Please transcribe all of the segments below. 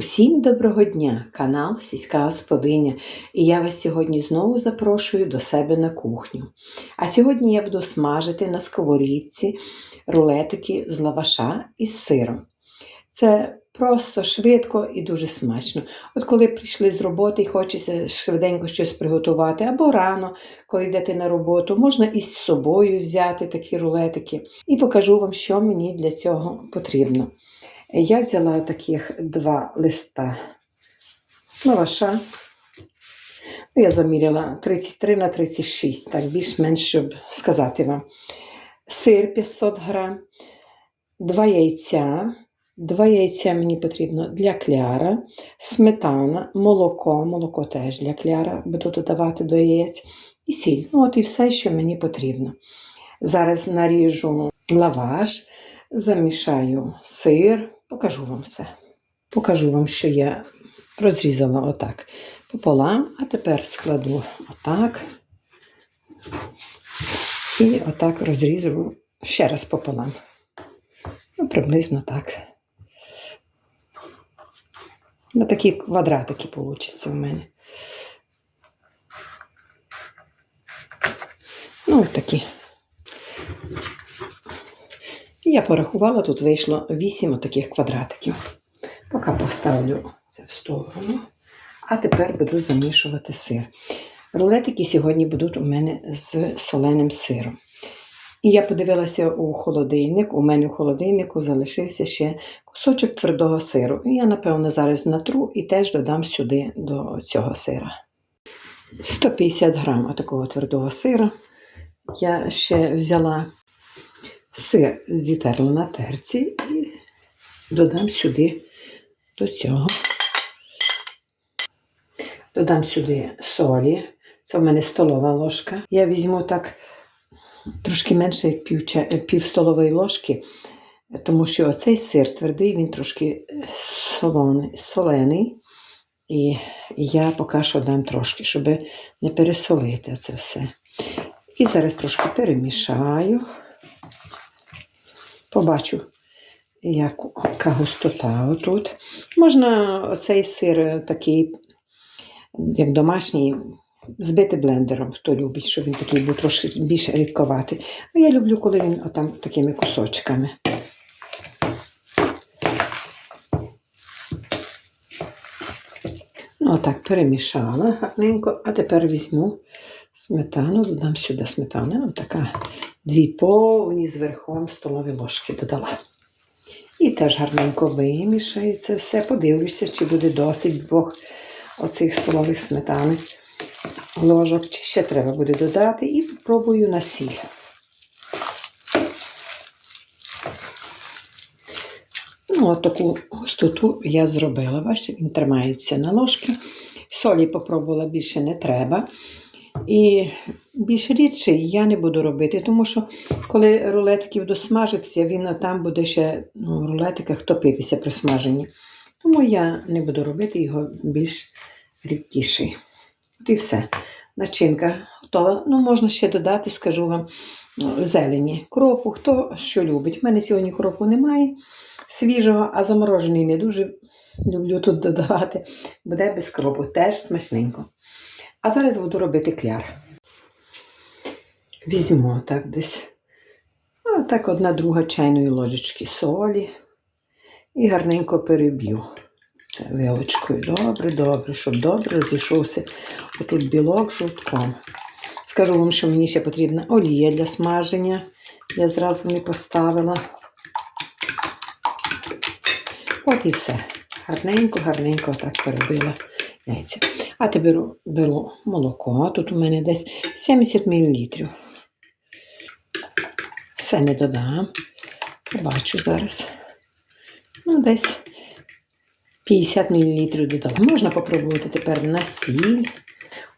Усім доброго дня, канал Сільська Господиня, і я вас сьогодні знову запрошую до себе на кухню. А сьогодні я буду смажити на сковорідці рулетики з лаваша із сиром. Це просто швидко і дуже смачно. От коли прийшли з роботи і хочеться швиденько щось приготувати, або рано, коли йдете на роботу, можна із собою взяти такі рулетики. І покажу вам, що мені для цього потрібно. Я взяла таких два листа лаваша. Ну, Я заміряла 33 на 36, так більш-менш, щоб сказати вам. Сир 500 грам, два яйця. Два яйця мені потрібно для кляра, сметана, молоко, молоко теж для кляра, буду додавати до яєць, і сіль. Ну, от і все, що мені потрібно. Зараз наріжу лаваш, замішаю сир, покажу вам все. Покажу вам, що я розрізала отак пополам, а тепер складу отак. І отак розрізую ще раз пополам. Ну, приблизно так. На такі квадратики получаться в мене. Ну, такі. Я порахувала, тут вийшло 8 отаких квадратиків. Поки поставлю це в сторону. А тепер буду замішувати сир. Рулетики сьогодні будуть у мене з соленим сиром. І я подивилася у холодильник. У мене в холодильнику залишився ще кусочок твердого сиру. І я, напевно, зараз натру і теж додам сюди до цього сира. 150 грам такого твердого сира. Я ще взяла сир зітерла на терці і додам сюди до цього. Додам сюди солі. Це в мене столова ложка. Я візьму так трошки менше, як пів, пів столової ложки, тому що оцей сир твердий, він трошки солений. І я поки що дам трошки, щоб не пересолити це все. І зараз трошки перемішаю. Побачу, яка густота отут. Можна оцей сир такий, як домашній, збити блендером, хто любить, щоб він такий був трошки більш рідковатий. Ну, я люблю, коли він отам такими кусочками. Ну, отак перемішала гарненько, а тепер візьму сметану, додам сюди сметану. Отака дві повні з верхом столові ложки додала. І теж гарненько вимішаю це все. Подивлюся, чи буде досить двох оцих столових сметани ложок, чи ще треба буде додати, і спробую на сіль. Ну, от таку густоту я зробила. Бачите, він тримається на ложки. Солі попробувала більше не треба. І більш рідше я не буду робити, тому що коли рулетиків досмажиться, він там буде ще ну, в рулетиках топитися при смаженні. Тому я не буду робити його більш рідкіший. От і все. Начинка готова. Ну, можна ще додати, скажу вам, зелені. Кропу, хто що любить. У мене сьогодні кропу немає свіжого, а заморожений не дуже люблю тут додавати. Буде без кропу, теж смачненько. А зараз буду робити кляр. Візьму так десь. Ну, так одна друга чайної ложечки солі. І гарненько переб'ю. Це вилочкою. Добре, добре, щоб добре розійшовся отут білок жовтком. Скажу вам, що мені ще потрібна олія для смаження. Я зразу не поставила. От і все. Гарненько, гарненько так перебила яйця. А тепер беру, беру молоко. Тут у мене десь 70 мл. Все не додам. Побачу зараз. Ну, десь 50 мл додала. Можна попробувати тепер на сіль.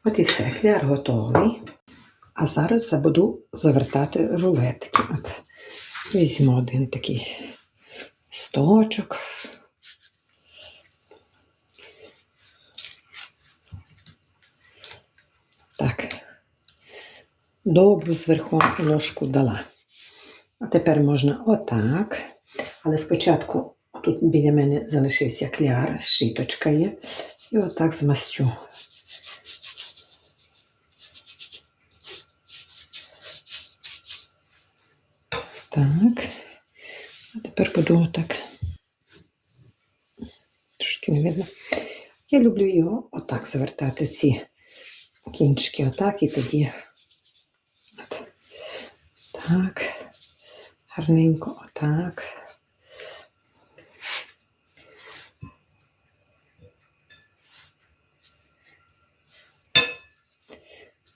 От і все, хляр готовий. А зараз забуду завертати рулетики. От візьму один такий сточок. Так. Добру зверху ложку дала. А тепер можна отак. Але спочатку тут біля мене залишився кляр, щіточка є. І отак змастю. Так. А тепер буду отак. Трошки не видно. Я люблю його отак завертати, ці кінчики отак і тоді. Так. Гарненько отак.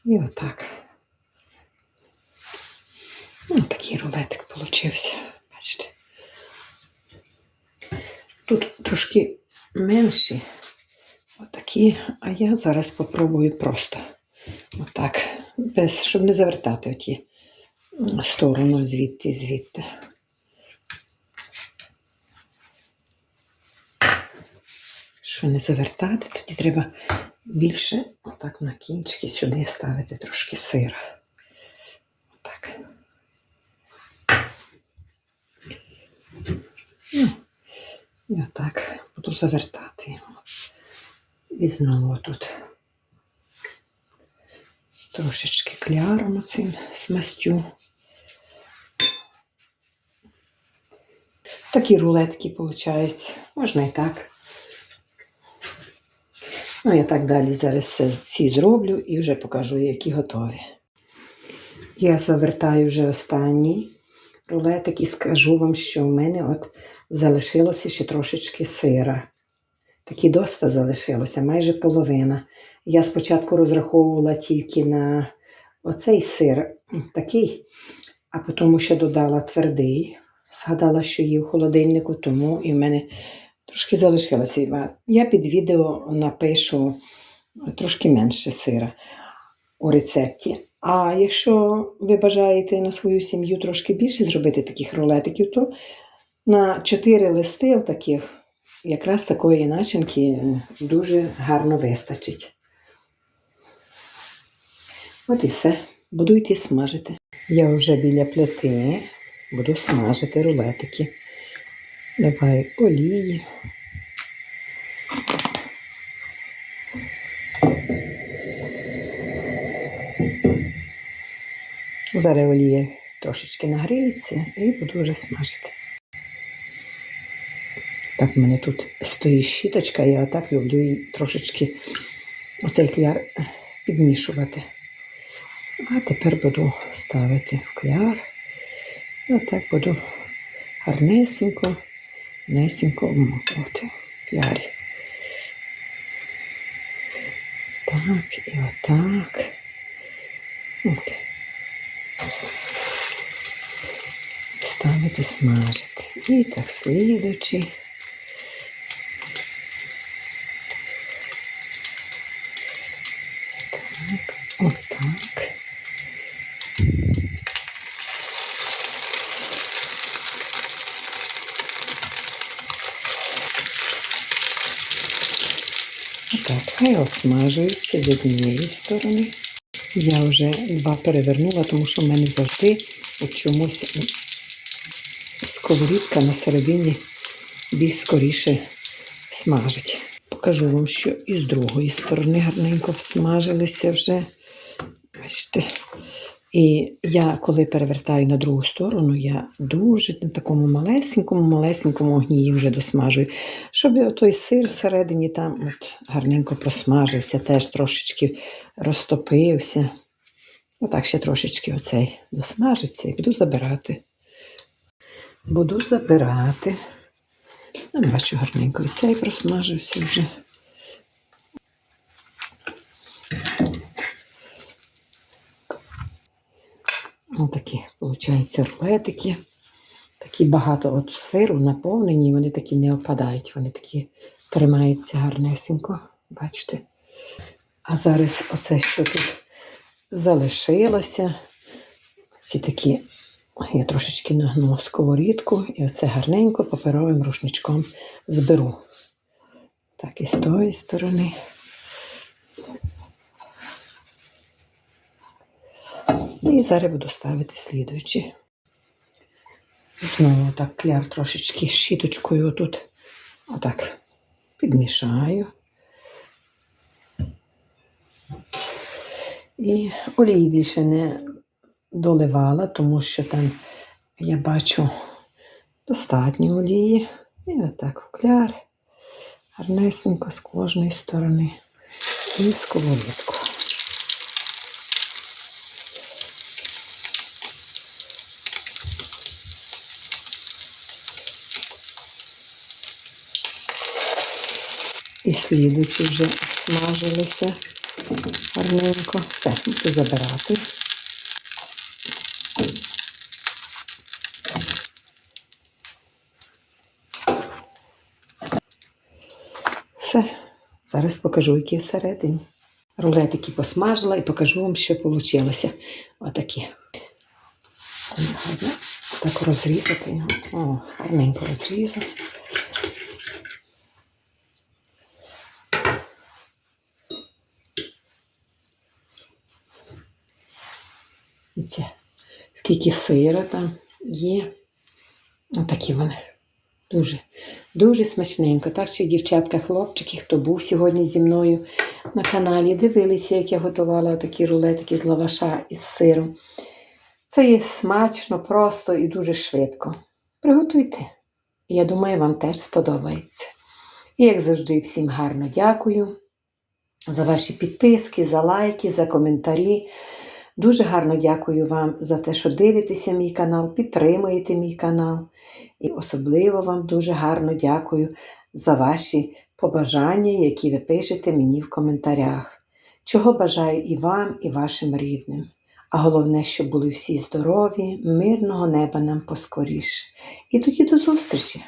І отак. Ну, такий рулетик получився. Бачите. Тут трошки менші. Отакі, а я зараз попробую просто. Отак. Без, щоб не завертати оті сторону звідти, звідти. Що не завертати, тоді треба більше отак на кінчики сюди ставити трошки сира. Отак. Ну, і отак буду завертати його. І знову тут трошечки кляром цим смастю. Такі рулетки виходять. Можна і так. Ну, я так далі зараз все, всі зроблю і вже покажу, які готові. Я завертаю вже останній рулетик і скажу вам, що в мене от залишилося ще трошечки сира. Такі доста залишилося, майже половина. Я спочатку розраховувала тільки на оцей сир такий, а потім ще додала твердий. Згадала, що є в холодильнику, тому і в мене трошки залишилося. Я під відео напишу трошки менше сира у рецепті. А якщо ви бажаєте на свою сім'ю трошки більше зробити таких рулетиків, то на 4 листи таких якраз такої начинки дуже гарно вистачить. От і все. Буду йти смажити. Я вже біля плити буду смажити рулетики. Давай олії. Зараз олія трошечки нагріється і буду вже смажити. Так, в мене тут стоїть щіточка, я отак люблю її трошечки оцей кляр підмішувати. А тепер буду ставити в кляр. Отак буду гарнесенько, гарнесенько обмотувати п'ярі. Так, і отак. От. Ставити смажити. І так слідучи. Так, отак. Отак, хай осмажується з однієї сторони. Я вже два перевернула, тому що в мене завжди чомусь сковорідка на середині більш скоріше смажить. Покажу вам, що і з другої сторони гарненько всмажилися вже. Бачите. І я, коли перевертаю на другу сторону, я дуже на такому малесенькому, малесенькому огні їх вже досмажую, щоб той сир всередині там от гарненько просмажився, теж трошечки розтопився. Отак ще трошечки оцей досмажиться і буду забирати. Буду забирати. Ну, бачу, гарненько і цей просмажився вже. Ось такі, виходить, рулетики. Такі багато от сиру наповнені, вони такі не опадають, вони такі тримаються гарнесенько. Бачите? А зараз оце, що тут залишилося. Ці такі, я трошечки нагну сковорідку і оце гарненько паперовим рушничком зберу. Так, і з тої сторони. І зараз буду ставити слідуючі. Знову так кляр трошечки щіточкою тут отак підмішаю. І олії більше не доливала, тому що там я бачу достатньо олії. І отак в гарнесенько з кожної сторони. І в сковорідку. І слідучі вже смажилися гарненько. Все, буду забирати. Все. Зараз покажу, які всередині. Рулетики посмажила і покажу вам, що вийшло. Отакі. Так розрізати. О, гарненько розрізав. Скільки сира там є. Отакі вони. Дуже, дуже смачненько. Так що, дівчатка, хлопчики, хто був сьогодні зі мною на каналі, дивилися, як я готувала такі рулетики з лаваша із сиром. Це є смачно, просто і дуже швидко. Приготуйте. Я думаю, вам теж сподобається. І як завжди, всім гарно дякую за ваші підписки, за лайки, за коментарі. Дуже гарно дякую вам за те, що дивитеся мій канал, підтримуєте мій канал. І особливо вам дуже гарно дякую за ваші побажання, які ви пишете мені в коментарях. Чого бажаю і вам, і вашим рідним. А головне, щоб були всі здорові, мирного неба нам поскоріше. І тоді до зустрічі!